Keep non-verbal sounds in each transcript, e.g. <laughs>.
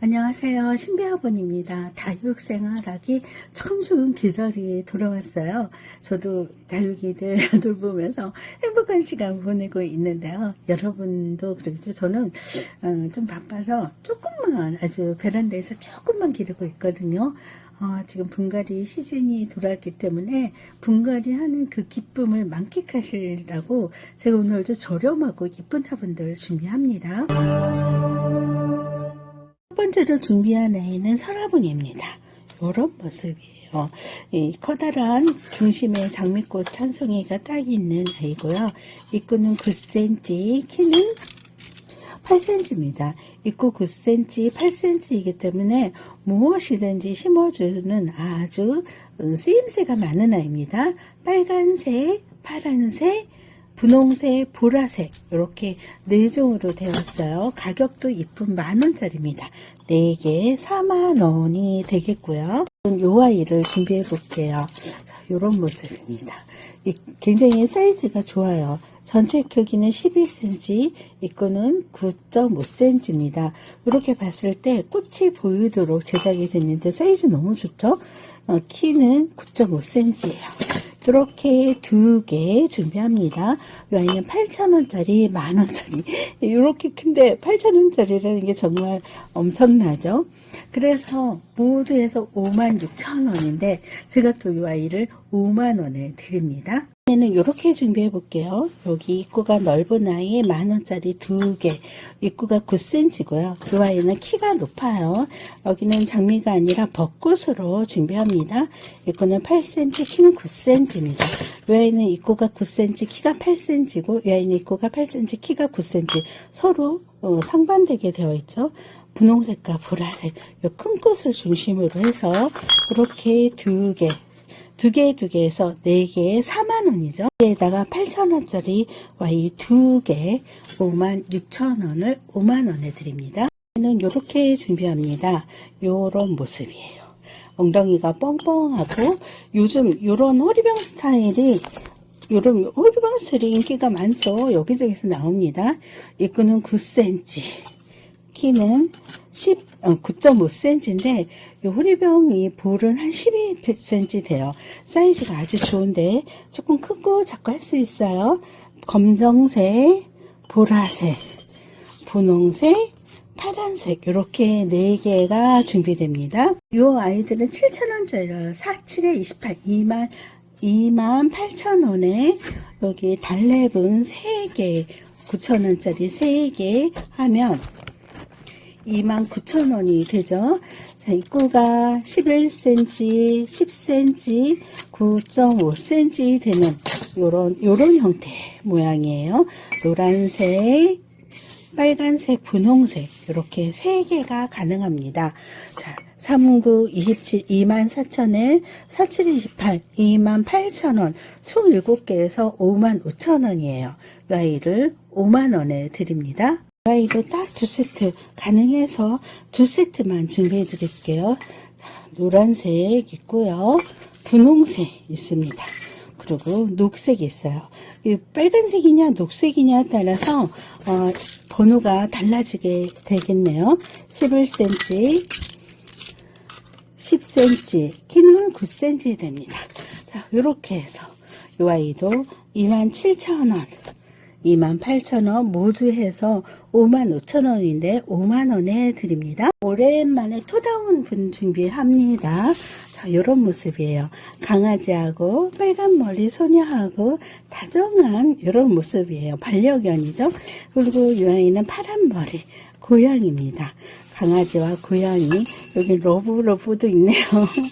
안녕하세요. 신비아버님입니다. 다육생활하기 참 좋은 계절이 돌아왔어요. 저도 다육이들 <laughs> 돌보면서 행복한 시간 보내고 있는데요. 여러분도 그러겠죠. 저는 어, 좀 바빠서 조금만 아주 베란다에서 조금만 기르고 있거든요. 어, 지금 분갈이 시즌이 돌아왔기 때문에 분갈이 하는 그 기쁨을 만끽하시라고 제가 오늘도 저렴하고 이쁜 화분들 준비합니다. 첫 번째로 준비한 아이는 설화분입니다. 이런 모습이에요. 이 커다란 중심에 장미꽃 한 송이가 딱 있는 아이고요. 입구는 9cm, 키는 8cm입니다. 입구 9cm, 8cm이기 때문에 무엇이든지 심어주는 아주 음, 쓰임새가 많은 아이입니다. 빨간색, 파란색, 분홍색, 보라색 이렇게 네 종으로 되었어요. 가격도 이쁜 만 원짜리입니다. 4개 4만 원이 되겠고요. 요 아이를 준비해 볼게요. 이런 모습입니다. 이 굉장히 사이즈가 좋아요. 전체 크기는 11cm, 입구는 9.5cm입니다. 이렇게 봤을 때 꽃이 보이도록 제작이 됐는데 사이즈 너무 좋죠? 어, 키는 9.5cm예요. 이렇게 두 개 준비합니다. 이 아이는 8,000원짜리, 만원짜리. 이렇게 큰데 8,000원짜리라는 게 정말 엄청나죠? 그래서 모두 해서 56,000원인데 제가 또 이 아이를 5만원에 드립니다. 얘는 이렇게 준비해 볼게요. 여기 입구가 넓은 아이 만원짜리 두 개. 입구가 9cm고요. 그 아이는 키가 높아요. 여기는 장미가 아니라 벚꽃으로 준비합니다. 입구는 8cm, 키는 9cm 입니다. 이 아이는 입구가 9cm, 키가 8cm고 이 아이는 입구가 8cm, 키가 9cm. 서로 어, 상반되게 되어 있죠. 분홍색과 보라색, 이 큰 꽃을 중심으로 해서 이렇게 두 개, 두 개, 두 개에서 네 개에 4만 원이죠. 여기에다가 8천 원짜리 와이 두 개, 5만 6천 원을 5만 원에 드립니다. 는 이렇게 준비합니다. 요런 모습이에요. 엉덩이가 뻥뻥하고 요즘 요런 호리병 스타일이 요런 호리병 스타일이 인기가 많죠. 여기저기서 나옵니다. 입구는 9cm, 키는 10, 어, 9.5cm인데 이 호리병이 볼은 한 12cm 돼요. 사이즈가 아주 좋은데 조금 크고 작고 할 수 있어요. 검정색, 보라색, 분홍색, 파란색 이렇게 4개가 준비됩니다. 이 아이들은 7,000원짜리 47에 28, 2만 2만 8천원에 여기 달래분 3개 9천원짜리 3개 하면 29,000원이 되죠. 자, 입구가 11cm, 10cm, 9.5cm 되는 요런, 요런 형태 모양이에요. 노란색, 빨간색, 분홍색, 이렇게 세 개가 가능합니다. 자, 3구 27, 24,000에 47, 28, 28,000원, 총 7개에서 55,000원이에요. 이 아이를 5만원에 드립니다. 이 아이도 딱 두 세트 가능해서 두 세트만 준비해 드릴게요. 노란색 있고요. 분홍색 있습니다. 그리고 녹색이 있어요. 이 빨간색이냐 녹색이냐에 따라서 어, 번호가 달라지게 되겠네요. 11cm, 10cm, 키는 9cm 됩니다. 자, 이렇게 해서 이 아이도 27,000원, 28,000원 모두 해서 55,000원인데 5만원에 드립니다. 오랜만에 토다운 분 준비합니다. 자, 요런 모습이에요. 강아지하고 빨간 머리 소녀하고 다정한 요런 모습이에요. 반려견이죠. 그리고 이 아이는 파란 머리 고양입니다. 강아지와 고양이 여기 러브 러브도 있네요.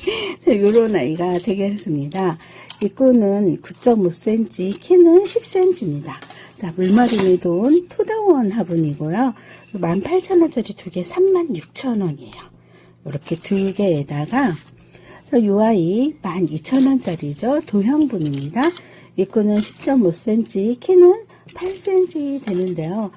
<laughs> 요런 아이가 되겠습니다. 입구는 9.5cm, 키는 10cm입니다. 자, 물마름이 돈 토다원 화분이고요. 18,000원짜리 두 개 36,000원이에요. 이렇게 두 개에다가 저요 아이 12,000원짜리죠. 도형분입니다. 입구는 10.5cm, 키는 8cm 되는데요.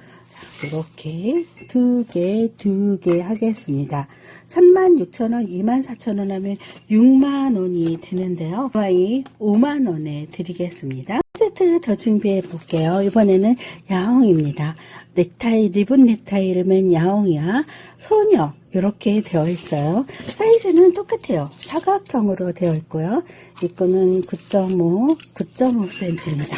이렇게 두 개, 두 개 하겠습니다. 36,000원, 24,000원 하면 6만원이 되는데요. 이 아이 5만원에 드리겠습니다. 세트 더 준비해 볼게요. 이번에는 야옹입니다. 넥타이, 리본 넥타이를 맨 야옹이야. 소녀, 이렇게 되어 있어요. 사이즈는 똑같아요. 사각형으로 되어 있고요. 이거는 9.5, 9.5cm입니다.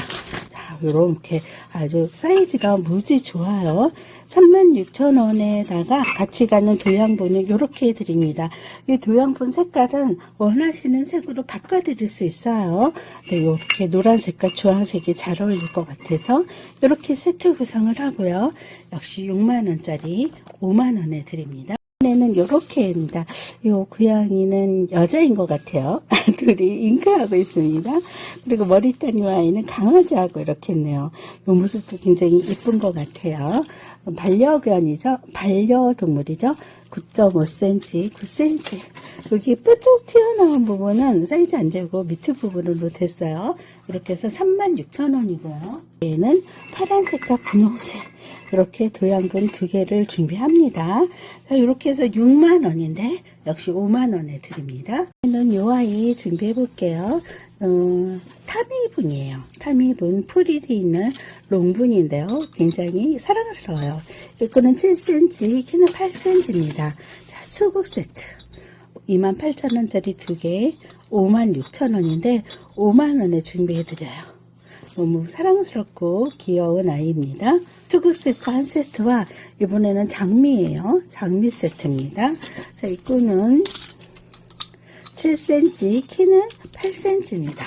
자, 요렇게 아주 사이즈가 무지 좋아요. 36,000원에다가 같이 가는 도양본을 이렇게 드립니다. 이 도양본 색깔은 원하시는 색으로 바꿔드릴 수 있어요. 네, 이렇게 노란색과 주황색이 잘 어울릴 것 같아서 이렇게 세트 구성을 하고요. 역시 6만원짜리 5만원에 드립니다. 이번에는 이렇게입니다. 요 고양이는 여자인 것 같아요. <laughs> 둘이 잉크하고 있습니다. 그리고 머리따니 와이는 강아지하고 이렇게 했네요. 요 모습도 굉장히 이쁜 것 같아요. 반려견이죠. 반려동물이죠. 9.5cm, 9cm. 여기 뾰족 튀어나온 부분은 사이즈 안 재고 밑에 부분으로 됐어요. 이렇게 해서 36,000원이고요. 얘는 파란색과 분홍색. 이렇게 도양분 두 개를 준비합니다. 자, 이렇게 해서 6만원인데, 역시 5만원에 드립니다. 저는 요 아이 준비해 볼게요. 어, 타미분이에요. 타미분 프릴이 있는 롱분인데요. 굉장히 사랑스러워요. 이거는 7cm, 키는 8cm입니다. 자, 수국 세트. 28,000원짜리 두 개, 56,000원인데, 5만원에 준비해 드려요. 너무 사랑스럽고 귀여운 아이입니다. 수국 세트 한 세트와 이번에는 장미예요. 장미 세트입니다. 자, 이 끈은 7cm, 키는 8cm입니다.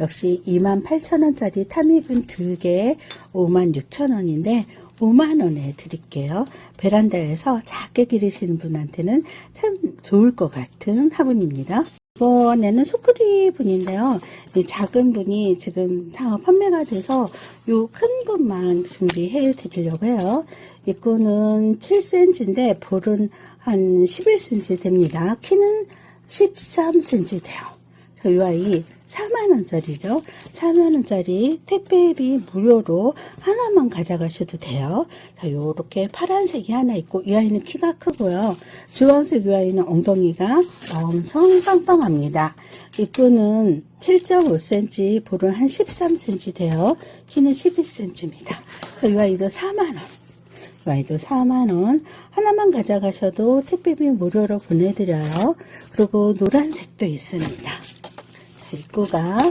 역시 28,000원짜리 타미분 2개 56,000원인데 5만원에 드릴게요. 베란다에서 작게 기르시는 분한테는 참 좋을 것 같은 화분입니다. 이번에는 수크리 분인데요. 이 작은 분이 지금 다 판매가 돼서 요 큰 분만 준비해 드리려고 해요. 이거는 7cm인데 볼은 한 11cm 됩니다. 키는 13cm 돼요. 저희 아이 4만원짜리죠. 4만원짜리 택배비 무료로 하나만 가져가셔도 돼요. 자, 요렇게 파란색이 하나 있고, 이 아이는 키가 크고요. 주황색 이 아이는 엉덩이가 엄청 빵빵합니다. 이 끈은 7.5cm, 볼은 한 13cm 돼요. 키는 12cm입니다. 이 아이도 4만원. 이 아이도 4만원. 하나만 가져가셔도 택배비 무료로 보내드려요. 그리고 노란색도 있습니다. 입구가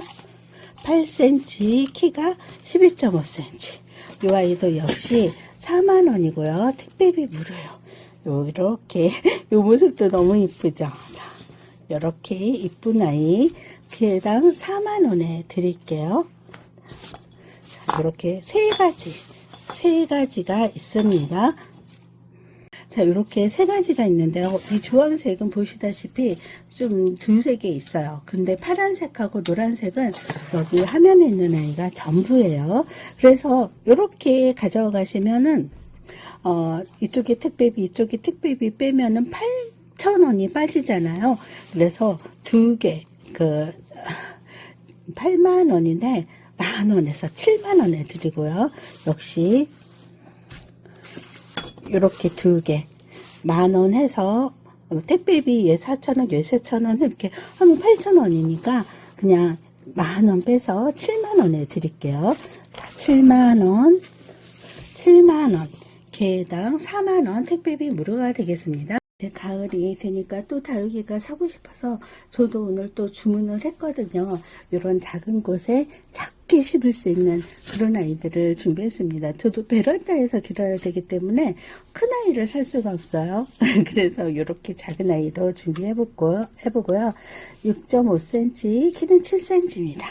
8cm, 키가 12.5cm. 이 아이도 역시 4만원이고요. 택배비 무료요. 이렇게, 이 모습도 너무 이쁘죠? 자, 이렇게 이쁜 아이, 개당 4만원에 드릴게요. 자, 이렇게 세 가지, 세 가지가 있습니다. 자, 이렇게 세 가지가 있는데요. 이 주황색은 보시다시피 좀개 있어요. 근데 파란색하고 노란색은 여기 화면에 있는 아이가 전부예요. 그래서 이렇게 가져가시면은, 어, 이쪽에 택배비, 이쪽에 택배비 빼면은 8,000원이 빠지잖아요. 그래서 두 개, 그, 8만원인데, 만원에서 7만원에 드리고요. 역시 이렇게 두 개, 만 원 해서 택배비 얘 4,000원, 얘 4,000원 이렇게 하면 8,000원이니까 그냥 만 원 빼서 7만 원에 드릴게요. 자, 7만 원, 7만 원, 개당 4만 원 택배비 무료가 되겠습니다. 이제 가을이 되니까 또 다육이가 사고 싶어서 저도 오늘 또 주문을 했거든요. 이런 작은 곳에 작 게 심을 수 있는 그런 아이들을 준비했습니다. 저도 베란다에서 길어야 되기 때문에 큰 아이를 살 수가 없어요. <laughs> 그래서 이렇게 작은 아이로 준비해보고, 해보고요. 6.5cm, 키는 7cm입니다.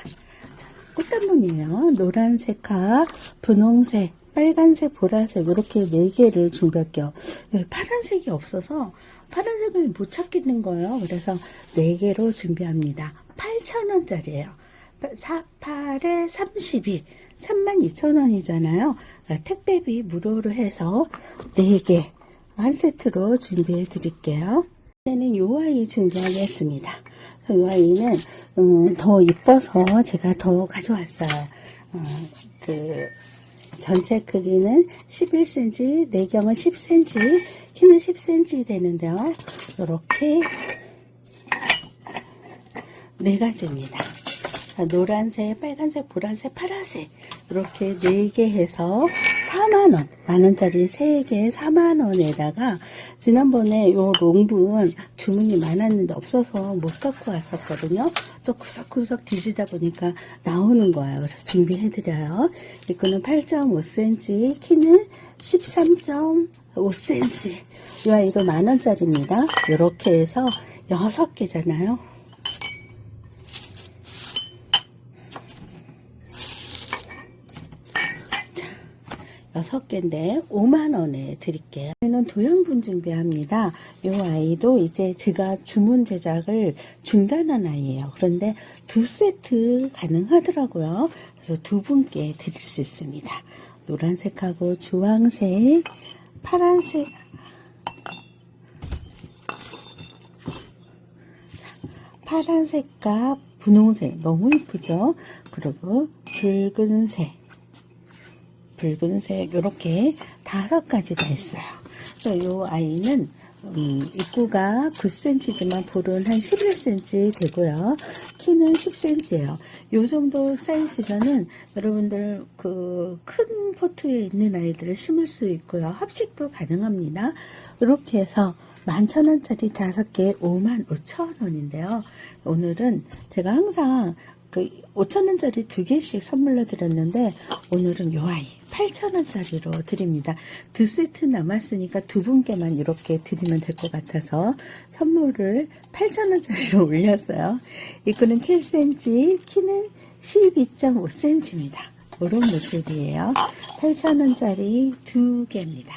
꽃단문이에요. 노란색과 분홍색, 빨간색, 보라색 이렇게 네 개를 준비할게요. 여기 파란색이 없어서 파란색을 못 찾겠는 거예요. 그래서 네 개로 준비합니다. 8,000원짜리예요. 48에 32, 32,000원이잖아요. 택배비 무료로 해서 4개 한 세트로 준비해 드릴게요. 이제는 요 아이 준비하겠습니다. 이 아이는 음, 더 이뻐서 제가 더 가져왔어요. 어, 그 전체 크기는 11cm, 내경은 10cm, 키는 10cm 되는데요. 이렇게 네 가지입니다. 자, 노란색, 빨간색, 보라색, 파란색 이렇게 네개 해서 4만원, 만원짜리 3개 4만원에다가, 지난번에 요 롱분 주문이 많았는데 없어서 못 갖고 왔었거든요. 또 구석구석 뒤지다 보니까 나오는 거예요. 그래서 준비해 드려요. 이거는 8.5cm, 키는 13.5cm. 이 아이도 만원짜리입니다. 이렇게 해서 6개잖아요. 여섯 개인데 5만 원에 드릴게요. 저는 도형분 준비합니다. 이 아이도 이제 제가 주문 제작을 중단한 아이예요. 그런데 두 세트 가능하더라고요. 그래서 두 분께 드릴 수 있습니다. 노란색하고 주황색, 파란색, 파란색과 분홍색 너무 이쁘죠? 그리고 붉은색 붉은색 이렇게 다섯 가지가 있어요. 그래서 이 아이는 음, 입구가 9cm지만 볼은 한 11cm 되고요. 키는 10cm예요. 요 정도 사이즈면은 여러분들 그 큰 포트에 있는 아이들을 심을 수 있고요. 합식도 가능합니다. 이렇게 해서 11,000원짜리 다섯 개에 55,000원인데요. 오늘은 제가 항상 그 5천원짜리 두 개씩 선물로 드렸는데 오늘은 요 아이 8천원짜리로 드립니다. 두 세트 남았으니까 두 분께만 이렇게 드리면 될 것 같아서 선물을 8천원짜리로 <laughs> 올렸어요. 이거는 7cm, 키는 12.5cm입니다. 이런 모습이에요. 8천원짜리 두 개입니다.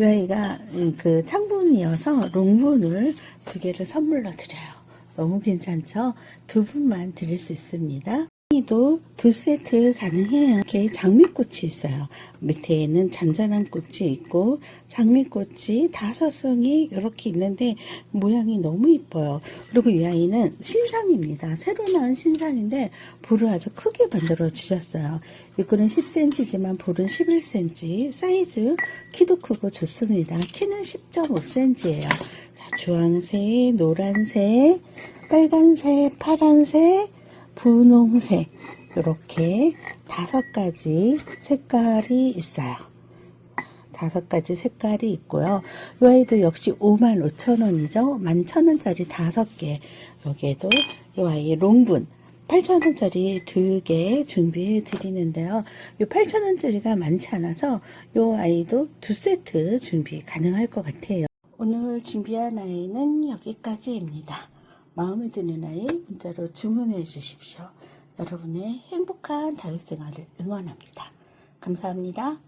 이 아이가 음, 그 창분이어서 롱분을 두 개를 선물로 드려요. 너무 괜찮죠? 두 분만 드릴 수 있습니다. 이도 두 세트 가능해요. 이렇게 장미꽃이 있어요. 밑에는 잔잔한 꽃이 있고 장미꽃이 다섯 송이 이렇게 있는데 모양이 너무 이뻐요. 그리고 이 아이는 신상입니다. 새로 나온 신상인데 볼을 아주 크게 만들어 주셨어요. 이거는 10cm지만 볼은 11cm 사이즈 키도 크고 좋습니다. 키는 10.5cm예요. 주황색, 노란색, 빨간색, 파란색, 분홍색 이렇게 다섯 가지 색깔이 있어요. 다섯 가지 색깔이 있고요. 이 아이도 역시 5만 5천 원이죠. 11,000원짜리 다섯 개. 여기에도 이 아이 롱분 8,000원짜리 두 개 준비해 드리는데요. 이 8,000원짜리가 많지 않아서 이 아이도 두 세트 준비 가능할 것 같아요. 오늘 준비한 아이는 여기까지입니다. 마음에 드는 아이 문자로 주문해 주십시오. 여러분의 행복한 다육 생활을 응원합니다. 감사합니다.